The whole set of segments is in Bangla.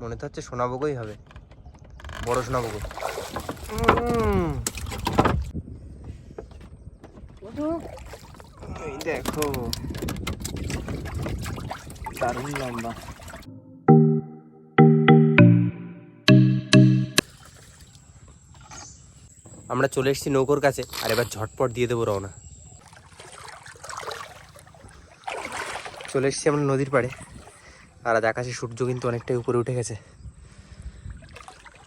মনে তো হচ্ছে সোনাবগই হবে। বড় সোনাবগো এই দেখো। দারুণ লম্বা। আমরা চলে এসেছি নৌকোর কাছে। আর এবার ঝটপট দিয়ে দেবো রওনা। চলে এসেছি আমরা নদীর পাড়ে। আর আজ আকাশে সূর্য কিন্তু অনেকটাই উপরে উঠে গেছে।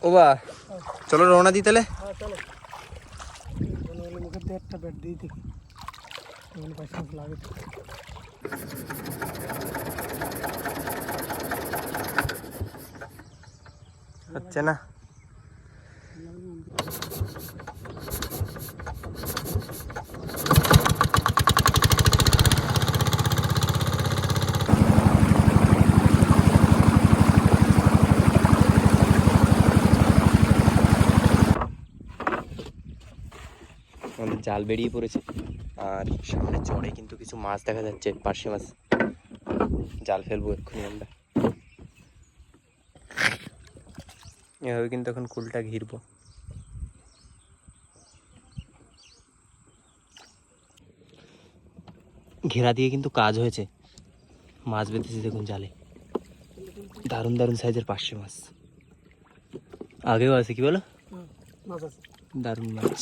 ও বা চলো রওনা দিই তাহলে। হচ্ছে চলো মনে হলো মুখের দিয়ে একটা ব্যাট দিয়ে দেখি মনে পাঁচ মাস লাগে তো। হচ্ছে না আমাদের জাল বেরিয়ে পড়েছে। আর সামনে চড়ে কিন্তু কিছু মাছ দেখা যাচ্ছে পার্শে মাছ। জাল ফেলব এক্ষুনি আমরা। এভাবে কিন্তু এখন কুলটা ঘিরবো। ঘেরা দিয়ে কিন্তু কাজ হয়েছে। মাছ বেঁধেছে দেখুন জালে। দারুণ দারুণ সাইজের পার্শে মাছ। আগেও আছে কি বলো? দারুণ মাছ।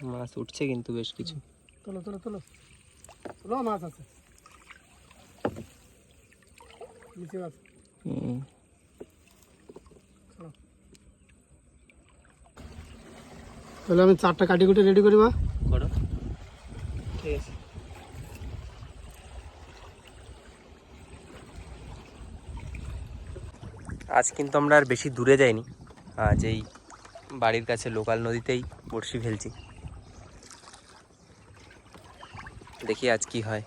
মাছ উঠছে কিন্তু বেশ কিছু। তোলো তোলো তোলো। তোলো মাছ আছে। নিচে মাছ হুম। তাহলে আমি চারটা কাটি কুটি রেডি করি মা? করো। ঠিক আছে। আজ কিন্তু আমরা আর বেশি দূরে যাইনি। আজ এই বাড়ির কাছে লোকাল নদীতেই বড়শি ফেলছি। দেখি আজ কি হয়।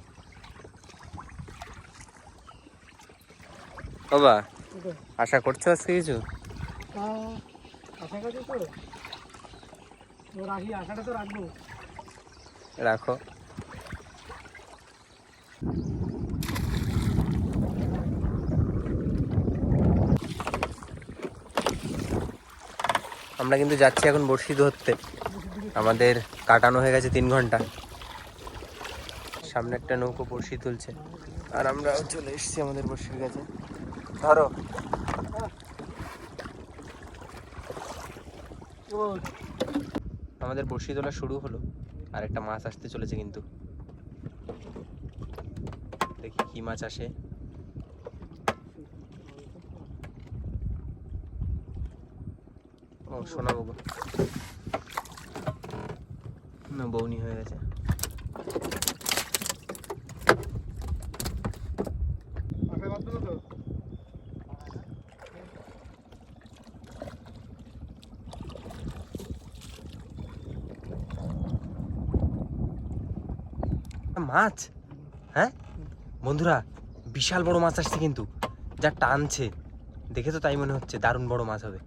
বাবা আশা করছ আজকে কিছু? রাখো আমরা কিন্তু যাচ্ছি এখন বড়শি ধরতে আমাদের কাটানো হয়ে গেছে তিন ঘণ্টা। সামনে একটা নৌকো বড়শি তুলছে। আর আমরা চলে এসেছি আমাদের বড়শির কাছে। ধরো। আমাদের বড়শি তোলা শুরু হলো আর একটা মাছ আসতে চলেছে কিন্তু। দেখি কি মাছ আসে। ও শোনাবো গো না বৌনি হয়ে গেছে। মাছ? হ্যাঁ? বন্ধুরা, বিশাল বড় মাছ আসছে কিন্তু, যা টানছে। দেখে তো তাই মনে হচ্ছে দারুণ বড় মাছ হবে।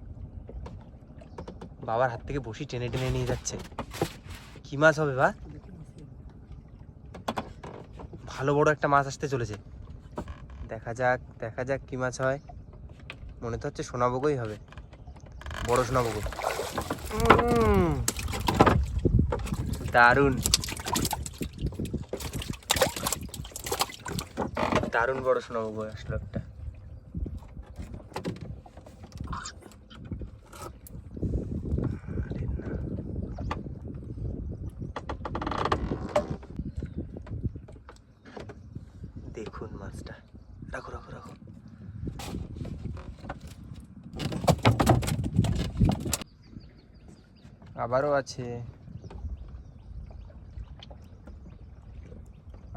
বাবার হাত থেকে বসি টেনে টেনে নিয়ে যাচ্ছে। কি মাছ হবে, বা? ভালো বড় একটা মাছ আসতে চলেছে। দেখা যাক দেখা যাক কি মাছ হয়। মনে তো হচ্ছে সোনাবগই হবে। বড় সোনাবগো দারুণ। দারুণ বড় সোনাবগো আসলো একটা। দেখুন মাছটা। আবারও আছে।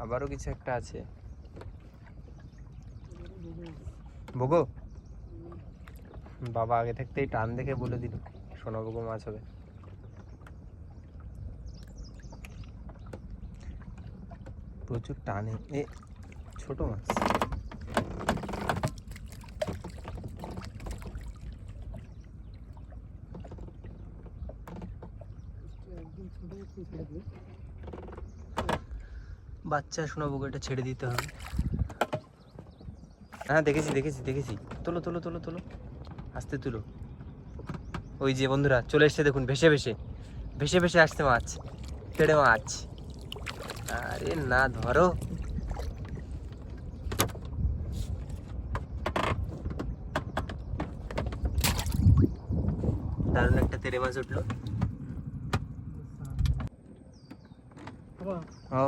আবারও কিছু একটা আছে। বগো বাবা আগে থাকতেই টান দেখে বলে দিল, সোনা বগো মাছ হবে। প্রচুর টানে। এ, ছোট মাছ। বাচ্চা শোনাবো এটা ছেড়ে দিতে হবে। হ্যাঁ দেখেছি দেখেছি দেখেছি। তোলো তোলো তোলো তোলো। আস্তে তুলো। ওই যে বন্ধুরা চলে এসছে দেখুন ভেসে ভেসে। ভেসে ভেসে আসছে মাছ কেড়ে মাছ। আরে না ধরো। দারুণ একটা তেরে মাছ উঠল। ও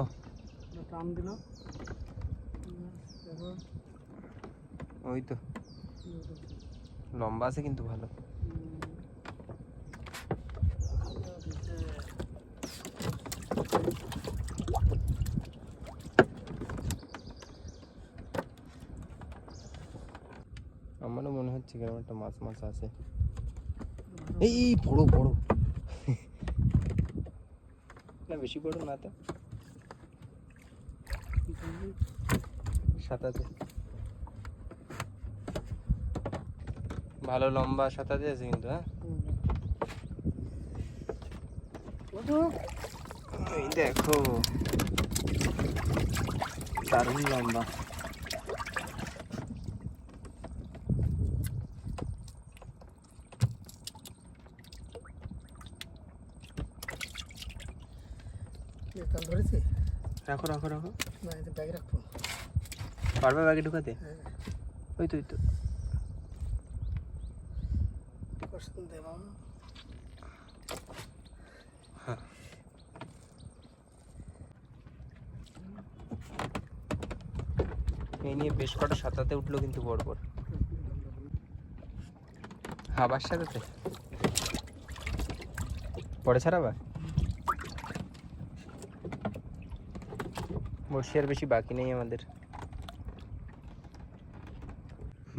টান দিল ওই তো। লম্বা আছে কিন্তু ভালো। আমারও মনে হচ্ছে কেমন একটা মাছ মাছ আছে। এই বড় বড় না, বেশি বড় না তো। সাতাতে ভালো লম্বা সাতাতে দিয়েছে কিন্তু হ্যাঁ? এই দেখো। দারুণ লম্বা। ধরেছি? রাখো রাখো রাখো। না ব্যাগে রাখব। পারবে ব্যাগে ঢুকাতে? হ্যাঁ। ওই তো ওই তো। দেবা এই নিয়ে বেশ কটা সাঁতাতে উঠল কিন্তু বড় আবার সাঁতাতে? পরে ছাড়াবা? বড়শি আর বেশি বাকি নেই আমাদের।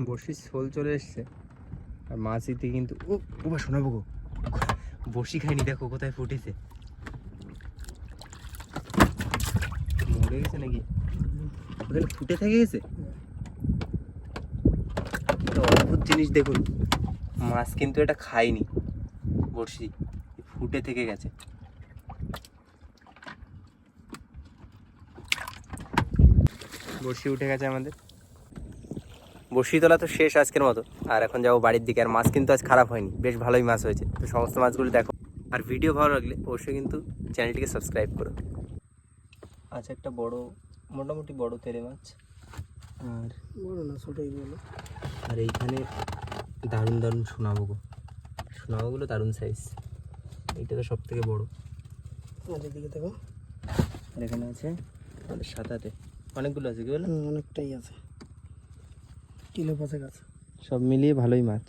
বড়শির শোল চলে এসছে। আর মাছ দিতে কিন্তু ও ও বা শোনাবো গো। বড়শি খাইনি দেখো কোথায় ফুটেছে। মরে গেছে নাকি? ওখানে ফুটে থেকে গেছে? অদ্ভুত জিনিস দেখুন। মাছ কিন্তু এটা খায়নি। বড়শি ফুটে থেকে গেছে। বড়শি উঠে গেছে আমাদের। বড়শি তোলা তো শেষ আজকের মতো। আর এখন যাব বাড়ির দিকে। আর মাছ কিন্তু আজ খারাপ হয়নি। বেশ ভালোই মাছ হয়েছে। তো সমস্ত মাছগুলো দেখো। আর ভিডিও ভালো লাগলে অবশ্যই কিন্তু চ্যানেলটিকে সাবস্ক্রাইব করো। আচ্ছা একটা বড় মোটামুটি বড় তেলে মাছ। আর বড় না ছোটোই বলো আর এইখানে দারুণ দারুণ সোনাবগো সোনাবগুলো দারুণ সাইজ এইটা তো সব থেকে বড় দিকে দেখো। আর এখানে আছে আমাদের সাতাতে অনেকগুলো আছে কি বলো? অনেকটাই আছে। কিলো পাঁচেক আছে সব মিলিয়ে ভালোই মাছ।